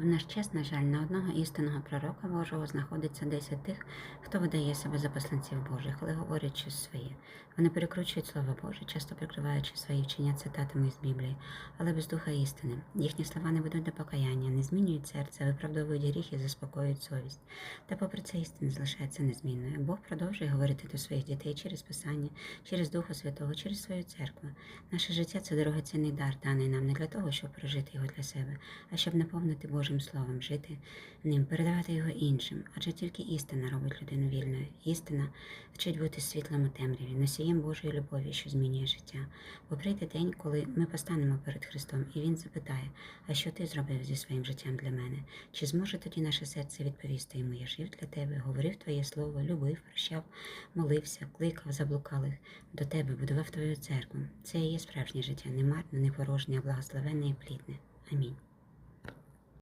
В наш час, на жаль, на одного істинного пророка Божого знаходиться 10 тих, хто видає себе за посланців Божих, але говорять щось своє. Вони перекручують слово Боже, часто прикриваючи свої вчення цитатами із Біблії, але без духа істини. Їхні слова не ведуть до покаяння, не змінюють серце, виправдовують гріх і заспокоюють совість. Та попри це істина залишається незмінною. Бог продовжує говорити до своїх дітей через Писання, через Духа Святого, через свою церкву. Наше життя це дорогоцінний дар, даний нам не для того, щоб прожити його для себе, а щоб наповнити Божим Словом, жити ним, передавати його іншим. Адже тільки істина робить людину вільною. Істина вчить бути світлом у темряві, носієм Божої любові, що змінює життя. Бо прийде день, коли ми постанемо перед Христом, і Він запитає, а що ти зробив зі своїм життям для мене? Чи зможе тоді наше серце відповісти йому? Я жив для тебе, говорив твоє слово, любив, прощав, молився, кликав, заблукалих до тебе, будував твою церкву. Це і є справжнє життя, не марне, не порожнє, а благословенне і плідне. Амінь.